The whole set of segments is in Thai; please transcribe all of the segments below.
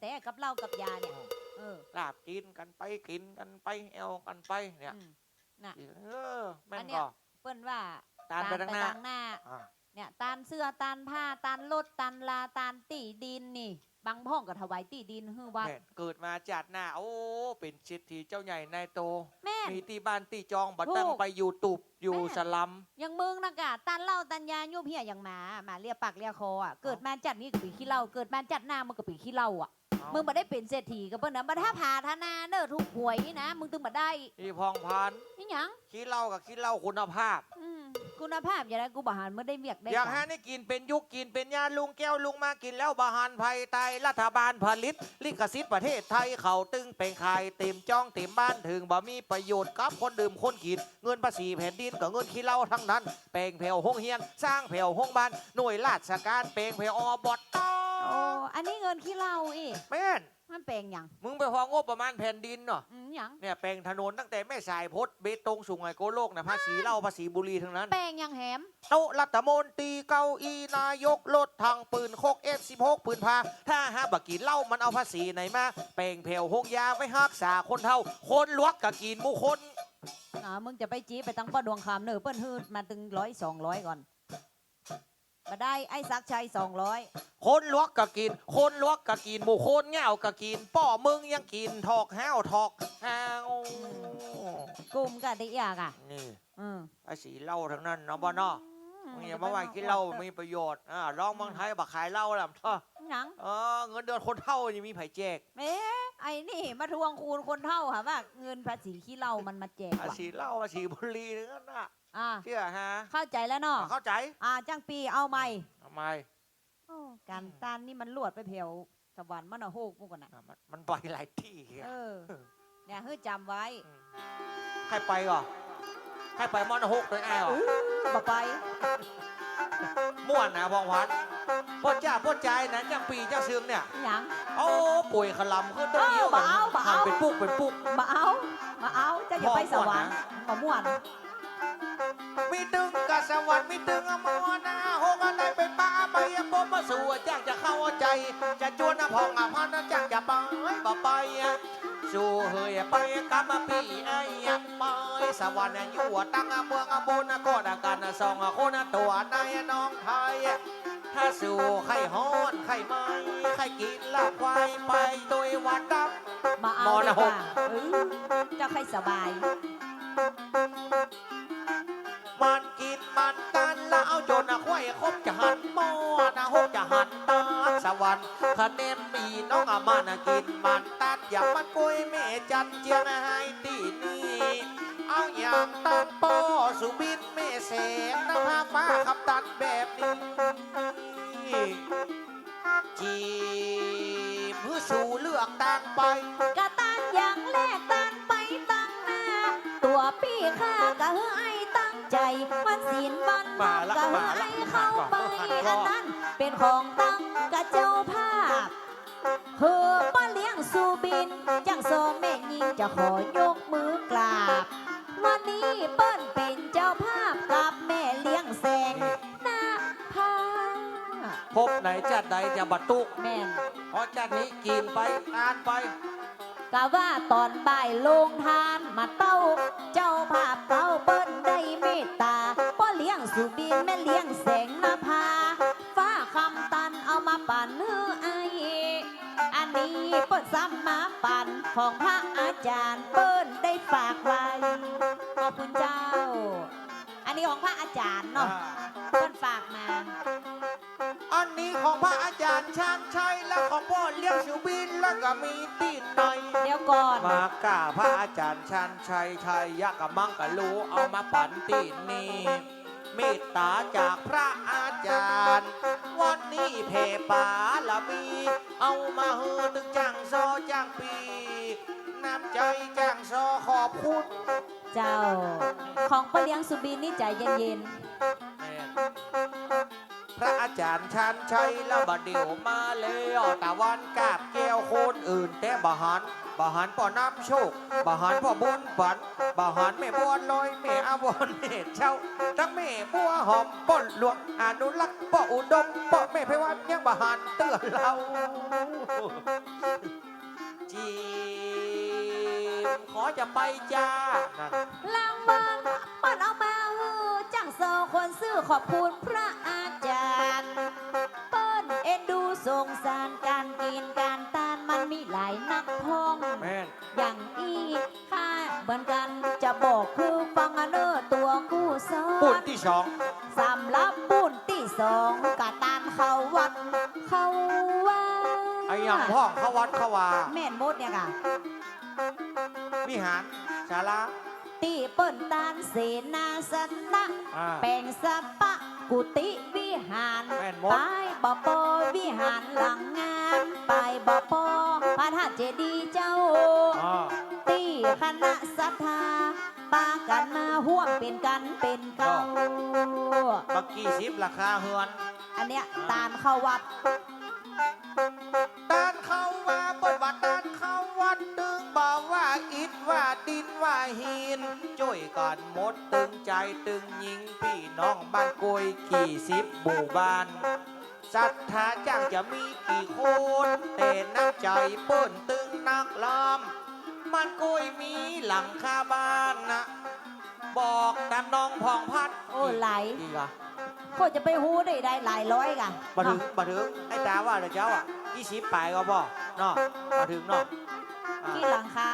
แต่กับเหล้ากับยาเนี่ยเออลาบกินกันไปกินกันไปแอลกันไปเนี่ยอืมน่ะ เออแม่นอันเนี้ก็ยเปิ้นว่าตานไปทางหน้าตหน้า อ่าเนี่ยตานเสื้อตานผ้าตานรถตานลาตานตีดินนี่ บางพ่องก็ถวายตีดินฮือวัดแม่นเกิดมาจัดหน้า โอ้ เป็นเศรษฐีเจ้าใหญ่นายโต แม่น มีที่บ้านที่จองบัตรถูกตั้งไปอยู่ตุบอยู่แม่ สลัมอย่างมึงนะกะตานเหล้าตานยายุบเหียอย่างหมาหมาเลียปากเลียคออะเกิดมาจัดนี่ก็ปีขี้เหล้าเกิดมาจัดหน้ามึงก็ปีขี้เหล้าอะเอ้า มึงมาได้เป็นเศรษฐีกับเปิ้นนะมาถ้าผ่าธนาเด้อถูกหวยนะ มึงถึงมาได้อีพองพานนี่หยังขี้เหล้ากับขี้เหล้าคุณภาพอืมคุณภาพอย่างไรกูบาหารเมื่อได้เวียกได้อย่างกรฮะนี่กินเป็นยุคกินเป็นยาลุงแก้วลุงมากินแล้วบาหารภัยไตายรัฐบาลผลิต ลิขสิทธิ์ประเทศไทยเขาตึงเป็นใครเต็มจ้องเต็มบ้านถึงบ่มีประโยชน์กับคนดื่มคนกินเงินภาษีแผ่นดินกับเงินขี้เหล้าทั้งนั้น แปลงแผ่วห้องเฮียน สร้างแผ่วห้องบ้านหน่วยราชการแปลงแผ่วอบต โอ้อันนี้เงินขี้เหล้าอีกแม่น มันแปลงหยังมึงไปพองบประมาณแผ่นดินเนาะอืมหยังเนี่ยแปลงถนนตั้งแต่แม่สายพดเบตงสุงไหงโกโลกนะภาษีเหล้าภาษีบุหรีทั้งนั้น แปลงหยังแหม โต๊ะรัฐมนตรีเก้าอี้นายกรถทางปืนโคกเอฟสิบหกปืนพา ถ้าหาบักกินเหล้ามันเอาภาษีไหนมาแปลงแผ่วหงยาไว้ฮักษาคนเท่า คนลวกกะกินหมูคนอ๋อมึงจะไปจีไปตั้งป้าดวงคำเนอะเปิ้นฮืดมาตึงร้อยสองร้อยก่อน มาได้ไอ้ซักชัยสองร้อยคนลวกกะกิน คนลวกกะกินหมูคนเงากะกินป้อมึงยังกินทอกห้าวทอกห้าวกลุ่มกะดิยากอะนี่อืมภาษีเหล้าทั้งนั้นเนาะบ่เนาะมึงอย่ามาว่ากินเหล้ามีประโยชน์อ่าลองเมืองไทยบักขายเหล้าแล้วท่อหยังเออเงินเดือนคนเท่ายังมีไผ่แจกเอ๊ะ ไอ้นี่มาทวงคูณคนเท่าค่ะว่าเงินภาษีขี้เหล้ามันมาแจกภาว่ะษีเหล้าภาษีบุหรี่นั่นน่ะอ่าเชื่อฮะเข้าใจแล้วเนาะเข้าใจอ่าจ้างปีเอาไหมทำไมโอ้การตานนี่มันลวดไปเผวสวรรค์มันอะโฮกพวกกันนะอะมันมันไปหลายที่อะเออ เนี่ยเฮ้ยจำไว้ใครไปก่อใครไปมอนหกเลยไอ้หรอบ่ไป ม่วนนะพองพันพ่อจ้าพ่อใจนะจ้างปีจ้างเสืองเนี่ยหยัง เอาป่วยขลำขึ้นต้นเยี่ยวเออบ่เอาบ่เอาหั่นเป็นปุกเป็นปุกมาเอา มาเอาเจะอย่าไปสวรรค์มาม่วน มีตึงกับสวรรค์มีตึงอมอนาหกอะไรไปป้าไป ยังบ่มาสู่จ้างจะเข้าใจ จะจวนนะพองอะพันนะจ้างจะไปบ่ไปอะสู่เฮยไปกำมาปีไอ้ยังไปสวรรค์เนี่ยอยู่ตั้งเมืองบุญก็ดังกันสองคนตัวในน้องไทยถ้าสู่ไข่ฮ้อนไข่ไม้ไข่กินลาบควายไปโดยวัดดับมาเอาหมอดีนะกว่าหกเออเจะใครสบาย มันกินมันกันแล้วเอาจนอะควายคบจะหันหมอนะหกจะหันตาสวรรค์คะแนนมีน้องอะมันอะกินมันตัดอย่ามันกุยแม่จันเจียงให้ตีนี่เอาอย่างตันปอสุบินแม่แสงนภาฟ้าคำตันแบบนี้จีมเพื่อสู่เลือกต่างไปกะตันอย่างแรกตันไปตั้งหน้าตัวพี่ข้ากะเฮไอ ใจวันศีลวันมาละกะเฮ้อมาละไอ้เข้าไปมาละอันนั้นเป็นของตั้งกะเจ้าภาพเฮอป้าเลี้ยงสูบิน จังโซแม่ยิงจะขอยกมือกราบวันนี้เปิ้นเป็นเจ้าภาพกับแม่เลี้ยงแสงหน้าพาพบไหนจัดใดจะบัตตุแม่น เพราะจัดนี้กินไปอ่านไป กะว่าตอนบ่ายลงทานมาเต้า เจ้าภาพเต้าเปิ้นได้เมตตาป้อเลี้ยงสุบินแม่เลี้ยงแสงนภาฟ้าคำตันเอามาปั่นเฮือไออันนี้เปิ้นซ้ำมาปั่นของพระอาจารย์เปิ้นได้ฝากไว้ขอบคุณเจ้า อันนี้ของพระอาจารย์เนาะเปิ้นฝากมา อันนี้ของพระอาจารย์ชาญชัยและของพ่อเลี้ยงสุบินแล้วก็มีตีนหน่อยเดี๋ยวก่อน มากราพระอาจารย์ชาญชัยชัยยะกับมังกะลูเอามาปั่นตีนนี่เมตตาจากพระอาจารย์ วันนี้เพปาละมี เอามาเฮือตึงจังโซจังปีน้ำใจจังโซขอบคุณเจ้า ของป้าเลี้ยงสุบินนี่ใจเย็น พระอาจารย์ชันชัยละบเดียวมาแล้วตะวันกาบแก้วคนอื่นแต่บหันบหันพ่อน้ำโชคบหันพ่อบุญฝันบหันแม่บัวลอยแม่อาวอนแม่เช่าทั้งแม่บัวหอมป่อหลวงอนุรักษ์ป่ออุดมป่อแม่ไพวันยังบหันเตือนเราจีมขอจะไปจ้าลางบางปันเอามาจังโซคนซื้อขอบคุณพระ สงสารการกินการตานมันมีหลายนักพอง แม่น อย่างอีข้าเหมือนกันจะบอกคือฟังอันเนอร์ตัวกู้สอปุ่นนที่สองสำหรับบุญที่สองกะตานเขาวัด เขาว่าไอ้ยังพ่องเขาวัดเขาวาแม่นมดเนี่ยค่ะ วิหารศาลาตีเปิ้นตานเสนาสนะ อ่า แปลงสปะ กุฏิวิหารแม่นมด ไปบ่ปอวิหารหลังงานไปบ่ปอพระธาตุเจดีย์เจ้า อ่าตีคณะศรัทธาปากันมาห่วมเป็นกันเป็นเก่า บักกี้สิบราคาเฮือนอันเนี้ยตามเข้าวัด หินช่วยกันหมดตึงใจตึงยิงพี่น้องบ้านกวยกี่สิบหมู่บ้านศรัทธาจ้างจะมีกี่คนแต่น้ำใจเปิ้นตึงนักล้อมมันกวยมีหลังคาบ้านนะบอกตามน้องพองพัดโอ้ไหลอีกอะโคจะไปฮู้ได้ได้หลายร้อยกะมาถึงมาถึงไอ้ตาว่าเดี๋ยวเจ้าอะยี่สิบปลายก็บ่เนาะมาถึงเนาะอ่าที่หลังคา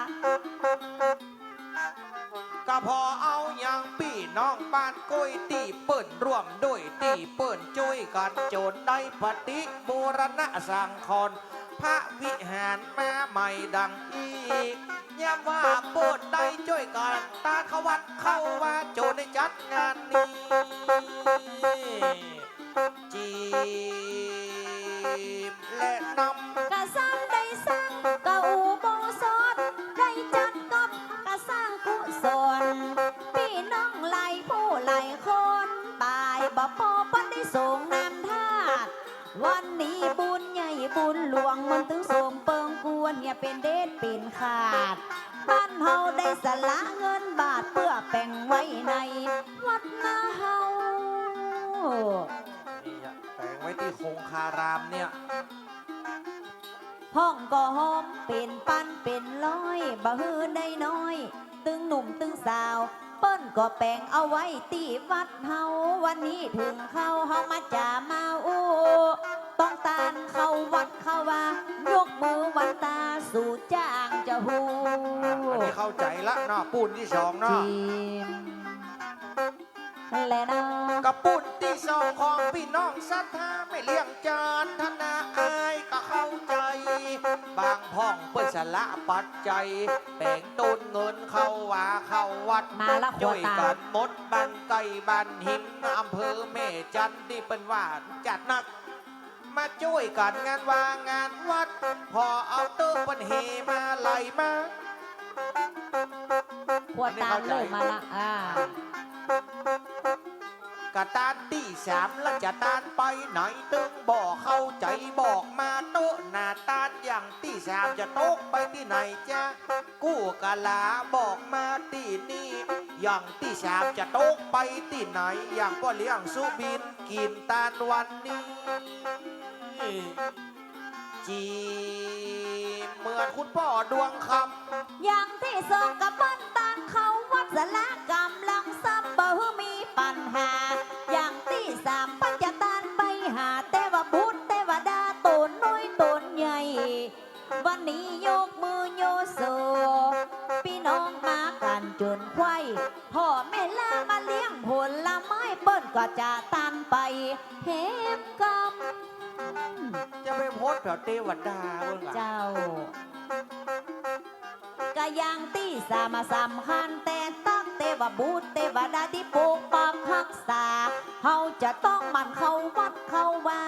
ก็พอเอาอย่างพี่น้องบ้านกุ้ยตีเปิ่นร่วมด้วยตีเปิ่นช่วยกันโจนได้ปฏิบูรณะสร้างคอนพระวิหารมาใหม่ดังอีกย้ำว่าโปรดได้ช่วยกันตาขาวัดเข้าว่าโจนได้จัดงานนี้จีบและนำกร้างได้สร้าง ญใหญ่บุญหลวงมันถึงส่งเปิงกวนอย่าเป็นเด็ดเป็นขาดบ้านเฮาได้สละเงินบาทเพื่อแป่งไว้ในวัดนาเฮานี่อะแปลงไว้ที่คงคารามเนี่ยห้องก็หอมเป็นปันเป็นร้อยบ่ฮือได้น้อย ตึงหนุ่มตึงสาว เปิ้นก็แปลงเอาไว้ตีวัดเฮาวันนี้ถึงเข้าเฮามาจ่ามาอู้ ต้องตานเข้าวัดเข้าวายกมือวันตาสู่จ้างจะหูอันนี้เข้าใจละเนาะปูนที่สองเนาะทีมและนะกระปุนที่สองของพี่น้องศรัทธาไม่เลี้ยงจานธนาอายก็เข้าใจ บางพ่องเปิ้นสละปัจจัยแบ่งต้นเงินเข้าว่าเข้าวัดมาละขวช่ดวยตากันหมดบันไก่บันหินอำเภอแม่จันทร์ที่เป็นว่าจัดหนัก มาช่วยกันงานวางงานวัด พอเอาเติมปันเฮมาไหลมาขวดตาเลยมาละอ่ากะตานที่สามแล้วจะตานไปไหนตึงบอกเข้าใจบอกมาโต๊ะหน้าตานอย่างที่สามจะโต๊ะไปที่ไหนจ้ากู้กะลาบอกมาที่นี่อย่างที่สามจะโต๊ะไปที่ไหน อย่างพ่อเลี้ยงสุบินกินตานวันนี้ จีเหมือนคุณพ่อดวงคำอย่างที่สองกับบ้านตานเขาวัดสละกำลังซับบ่อมีปัญหา อย่างที่สามปัญจตานไปหาเทวบุตรเทวดาตนน้อยตนใหญ่ วันนี้ยกมือโยโซพี่น้องมากันจนไขว้พ่อแม่ลามาเลี้ยงผลละไม้เปิ้นก็จะตานไปเฮมกำ จะไปโพสต์แบบเทวดาเบิ่งอะเจ้า ก็ยังที่สามาสำคัญแต่ตั้งเทวบุตรเทวดาที่ปกปักรักษาเฮาจะต้องหมันเข้าวัดเข้าวา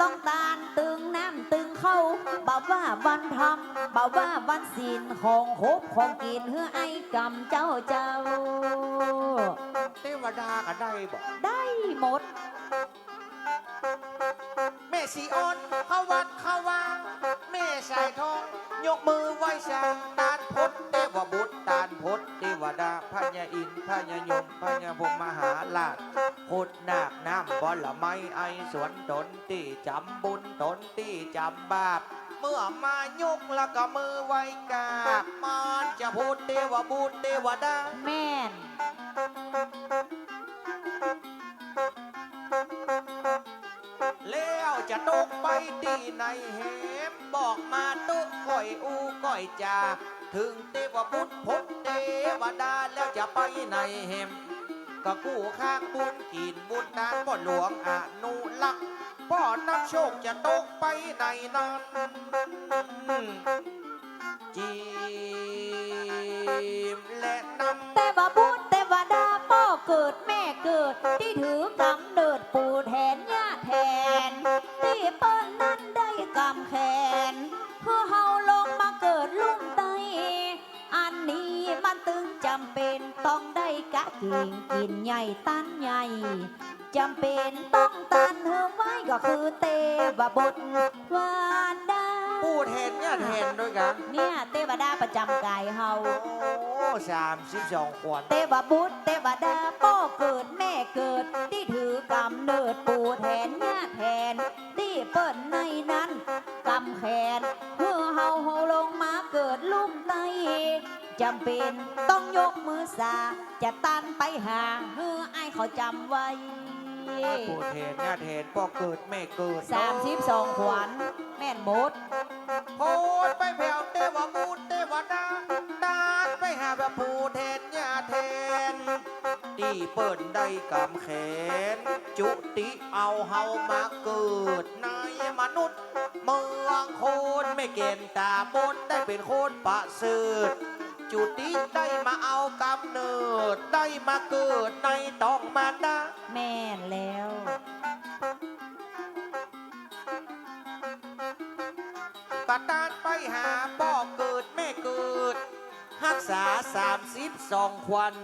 ต้องตานตึงน้ำตึงเข้าบอกว่าวันทำบอกว่าวันศีลของคบของกินเฮือไอ้กำเจ้าเจ้า เทวดาก็ได้บอกได้หมดแม่ สีออนเขาวัดเขาวางแม่สายทอง ยกมือไหว้สั่งตานพดเทวบุตรตานพดเทวดาพญาอินทพญายมพญาพรหมมหาลาชพุดนาคน้ำบอละไม้ไอสวนตนที่จำบุญตนที่จำบาปเมื่อมายกแล้วก็มือไว้กราบมันจะพูดเทวบุตรเทวดาแม่น ตกไปที่ไหนเหมบอกมาตุก่อยอูก่อยจาถึงเทวบุตรพ้นเทวดาแล้วจะไปไหนเหมก็กู้ข้างบุญกินบุญทานพ่อหลวงอนุลักษ์พ่อนับโชคจะตกไปไหนนั้นจีมและนำ เทวบุตรวาดาพูดเห็นเนี่ยเห็นด้วยกัน เนี่ยเทวดาประจำกายเฮาโอ้สามสิบสองขวดเทวบุตรเทวดาพ่อเกิดแม่เกิด ที่ถือกำเนิดปู่แทนย่าแทนที่เปิ้นในนั้นกำแขน จำเป็น ต้องยกมือสา จะตันไปหาเฮือไอายเขาจำไว้พูดเห็นเนี่ยเห็นพ่อเกิดแม่เกิดสามสิบสองขวัญแม่นหมด โพดไปแผ่วเทวบุตรเทวดาตานไปหาแบบผู้แทนญาแทนที่เปิดได้กำแขน จุติเอาเฮามาเกิดในมนุษย์ เมืองโคนไม่เกณฑ์ตาบนได้เป็นโคนประเสริฐ จุติได้มาเอากำเนิด ได้มาเกิดในต้องมารดาแม่นแล้ว กระตานไปหาพ่อเกิดแม่เกิดรักษาสามสิบสองควัน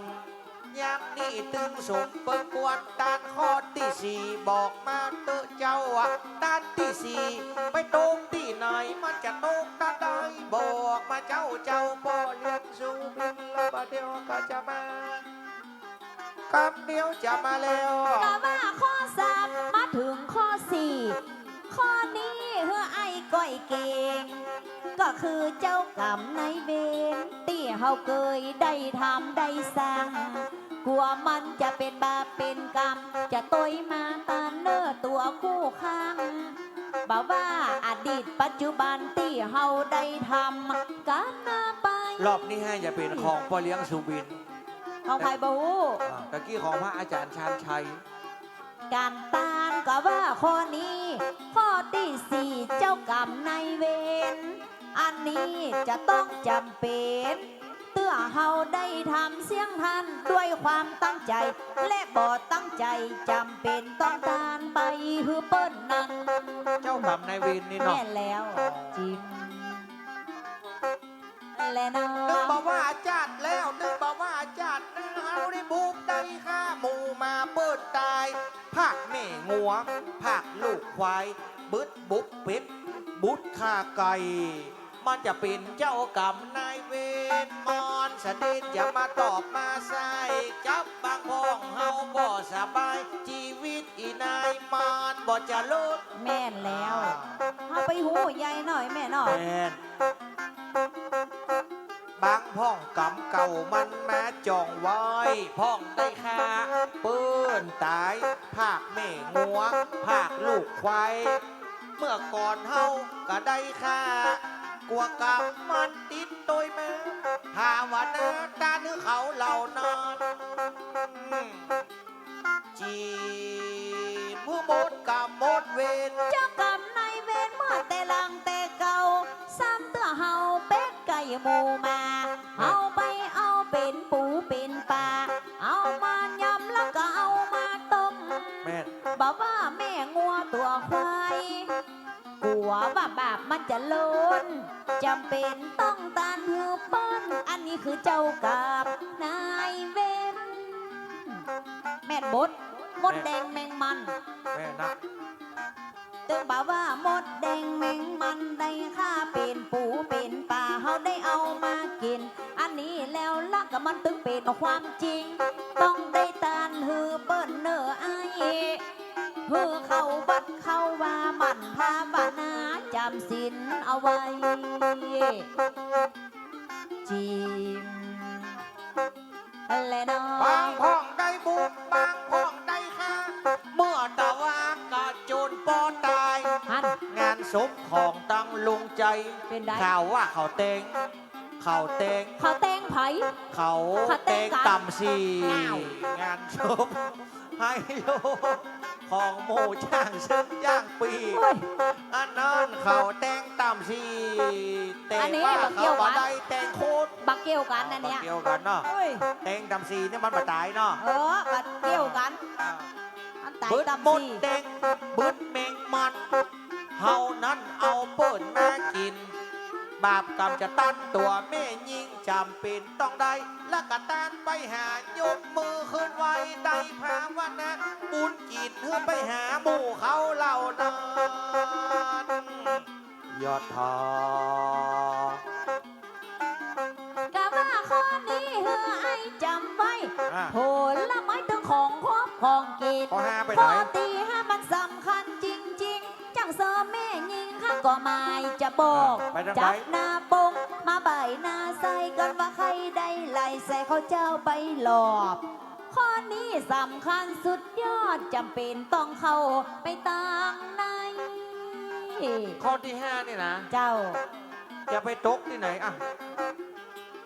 ยามนี้ตึงสมเปิงกวนตานข้อ ที่สี่บอกมาเตอะเจ้าอะตานที่สี่ไปตรงที่ไหนมันจะตรงตาใดบอกมาเจ้าเจ้าบ่เลี้ยงสูบินแล้วประเดี๋ยวก็จะมาคำเดียวจะมาแล้วก็ว่าข้อสามมาถึงข้อสี่ข้อนี้เฮือไอ้ก้อยเก่งก็คือเจ้ากรรมในายเวรที่เฮาเคยได้ทำได้สร้าง ลัวมันจะเป็นบาปเป็นกรรม จะต้อยมาตาเนอตัวคู่ข้างบอกว่าอดีตปัจจุบันที่เฮาได้ทำกันมาไปรอบนี้ให้จะเป็นของพ่อเลี้ยงสุบินของใครบูอ่าตะกี้ของพระอาจารย์ชาญชัยการตานก็ว่าข้อนี้ข้อที่สี่เจ้ากรรมนายเวรอันนี้จะต้องจำเป็นเตื้ อเฮาได้ทำเสียงทันด้วยความตั้งใจ และบ่ตั้งใจจำเป็นต้องการไปฮือเปิ้นนั้นเจ้ากรรมนายเวรนี่เนาะแม่นแล้วจริงและนะนึกบอกว่าจัดแล้วนึกบอกว่าจัดนะเฮาได้บุกได้ฆ่าหมูมาเปิดตายผักแม่งัวผักลูกควายบึดบุกเป็ดบุดฆ่าไก่ มันจะเป็นเจ้ากรรมนายเวรมอนสดินอย่ามาตอบมาใส่จับบางพ้องเฮาบ่สบาย ชีวิตอีนายมอนบ่จะลดแม่นแล้วเอาไปหูใหญ่หน่อยแม่หน่อยแม่นบางพ่องกำเก่ามันมาจองไว้พ่องได้ค่าเปิ้นตายภาคแม่งัวภาคลูกควายเมื่อก่อนเฮาก็ได้ค่า กลัวกรรมมันติดตัวแม่ภาวนาตาเนื้อเขาเหล่านอนอืมจีนผู้หมดกรรมหมดเวรเจ้ากรรมนายเวรเมื่อแต่ลังแต่เก่าซ้ำเตื้อเฮาเป็ดไก่หมูมาเอาไปเอาเป็นปูเป็นปลาเอามายำแล้วก็เอามาต้มแม่นบอกว่าแม่งัวตัวควายกลั วว่าบาปมันจะล้นจำเป็นต้องตานหือปิ้นอันนี้คือเจ้ากรรมนายเวรแม่นบดมดแดงแมงมัน แม่นะตึงบอกว่ามดแดงแมงมันได้ค่าเป็นปูเป็นปลาเขาได้เอามากิน อันนี้แล้วลักกับมันตึงเป็นความจริง ต้องได้ตานฮือเปิ้นเนอไอายฮือเข้าบัดเข้าว่ามันภาวนาจำำสินเอาไว้จิมและน้อบางงพ้องได้บุญบางพ้องได้ค่าเมื่อตะวากะโจนปอตาย ฮัน งานศพของตังลุงใจเป็นได้ ข่าวว่าเขาเตงเขาเตงเขาแต่งไผ เขาเขาเตเตงงกันต่ำสีอ้าว งานศพให้โล ของหมู่ช่างซึ่งย่างปีโอ้ยอันนั้นเขาเตงต่ำสีเตอังนนี้ว่าบักเกี่เขายวกับ่นได้เตงโคตรบักเกี่ยวกันอันเนี้ยเกี่ยวกันเนาะโอ้ยเตงต่ำสีนี่มันมาตายเนาะเออบักเกี่ยวกันอันตายบึดตำมดสีเตงบึดเมงมันเฮานั้นเอาเปิ่นมากิน บาปกรรมจะตั้นตัวแม่ยิงจำเป็นต้องได้ และกะตานไปหายกมือขึ้นไว้ได้ภาวนาบุญกินเพื่อไปหาหมู่เขาเหล่านั้นยอดทอกะว่าข้อนี้เฮือไอ้จำไว้อะ ผลละไม้ถึงของครอบของกินข้อห้าไปไหข้นอตีห้ามันสำคัญจริง ๆ จังเสริมแม่ยิงข้า ก็ไม่จะบอกไปทางไหน จับหน้าปง มาใบหน้าใส่กันว่าใครได้ไล่ใส่เขาเจ้าไปหลอบ ข้อนี้สำคัญสุดยอดจำเป็นต้องเข้าไปตั้งใน ข้อที่ห้านี่นะ เจ้า จะไปตกที่ไหนอะ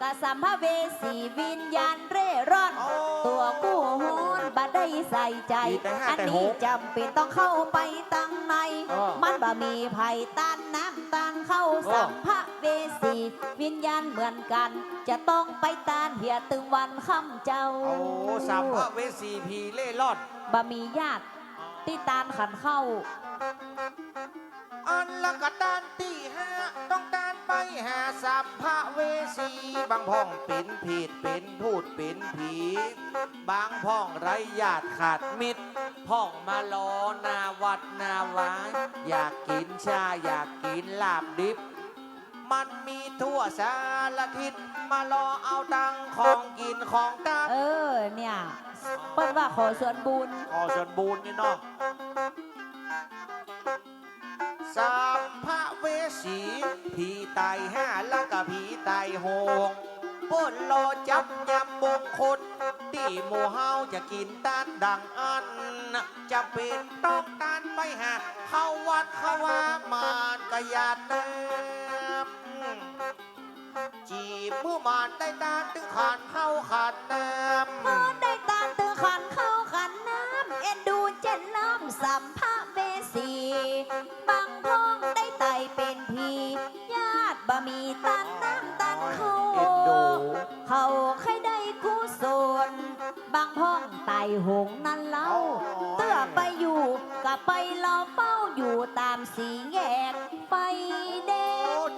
กะสัมภเวสีวิญญาณเร่ร่อนโอ้ตัวกู้หูนบ่ได้ใส่ใจ มีแต่ห้าอันแต่หนี้กจำเป็นต้องเข้าไปตั้งใน อ้อ มันบ่มีภัยต้านน้ำต้านเข้าอ้อสัมภเวสีวิญญาณเหมือนกัน จะต้องไปต้านเหียตึงวันค่ำเจ้า โอ้สามพระเวสีพีเล่ร่อนบ่มีญาติที่ตานขันเข้า อันละกะดานที่ห้าต้องกา รไปหาสัมภเวสีบางพ่องเป็นผิดเป็นพูดเป็นผี บางพ่องไรญาติขาดมิตรพ่องมารอหนาวัดหนาวายอยากกินชาอยากกินลาบดิบ มันมีทั่วสารทิศมารอเอาตังของกินของตังเออเนี่ยเปิ้นว่าขอส่วนบุญขอส่วนบุญนี่เนาะสัมภเว สีผีตายห้าแล้วก็ผีตายหงป้นรอจับยำมงคลที่หมูเฮาจะกินตานดังอันจะเป็นต้องการไปหาเข้าวัดเข้าวามานกะยาดน้ำจีบเมื่อมานได้ตานถึงขานเข้าขาดน้ำเมื่อได้ตามตือขันเข้าขันน้ำเอ็นดูเจนน้ำสัมภ ญาติบ่มีตันน้ำตันเขาเขาใครได้กุศลบางพ้องไตหงนั้นเล่าเตื้อไปอยู่กับไปรอเฝ้าอยู่ตามสีแยกไฟแดโอ้ง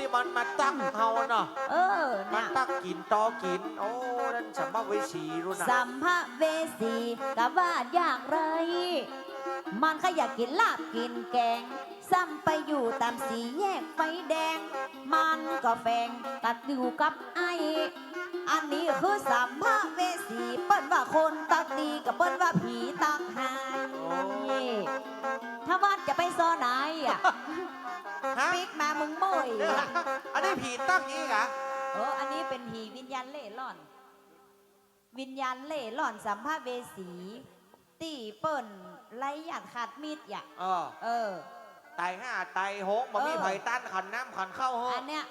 ที่มันมาตั้งเฮาเนาะเออมันน่ะตักกินตอกิน โอ้นั่นสัมภเวสีรู้นะสัมภเวสีกับว่าอยากไร มันขอยากกินลาบกินแกง ซ้ำไปอยู่ตามสีแยกไฟแดง มันก็แฝงกัดอยู่กับไอ อันนี้คือสัมภเวสี เปิ้นว่าคนตักดีกับเปิ้นว่าผีตักหายโอ้ ถ้าว่าจะไปซอไหนอะฮะ ปิกมามึงโมยเดี๋ยวนะอันนี้ผีตั้งนี้เหรอเอออันนี้เป็นผีวิญญาณเล่ร่อน วิญญาณเล่ร่อนสัมภเวสี ตีเปิ้นไล่หยาดขาดมีดอย่าเออเออ ไตห้าไตหกมันมีเออไผ่ตั้นขันน้ำขันเข้าเฮ้อันเนี้ย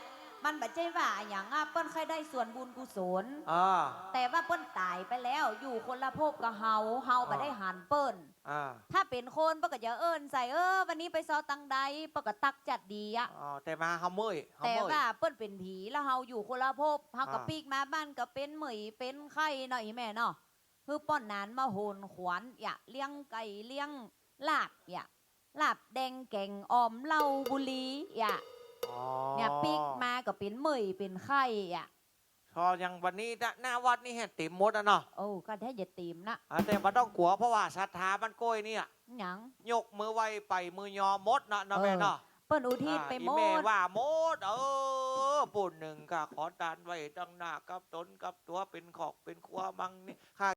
มันบัดใจว่าอย่างอะเปิ้นเคยได้ส่วนบุญกุศลอ่าแต่ว่าเปิ้นตายไปแล้วอยู่คนละภพกับเฮาเฮาบ่ได้หันเปิ้น อ่าถ้าเป็นคนเปิ้นก็จะเอิ้นใส่เออ วันนี้ไปซอตังใดเปิ้นก็ตักจัดดีอะอ๋อแต่มาเฮาเมื่อยเฮาแต่เมื่อยว่าเปิ้นเป็นผีแล้วเฮาอยู่คนละภพเฮากับอ่า ปีกมาบ้านก็เป็นเหมยเป็นไข่หน่อยแม่เนาะคือป้อนนานมาโหนขวานอย่าเลี้ยงไก่เลี้ยงลาบอย่าลาบแดงแกงออมเหล้าบุหรีอย่าอ๋อเนี่ยปีกมาก็เป็นเหมยเป็นไข่อย่า พอยังวันนี้นะหน้าวัดนี่เห็นติ่มหมดอะเนาะโอ้ก็แท้อย่าตีมนะอ่าแต่มันต้องกลัวเพราะว่าศรัทธามันโก้ยเนี่ย หยัง ยกมือไหวไปมือยอมดนะนะแม่เนาะเปิ้นอุทิศไปอ่าหมอีแม่ด ว่าโมด เออปุ่นหนึ่งก็ขอทานไว้ตั้งหน้ากับตนกับตัวเป็นขอกเป็นครัวมังนี่ข้า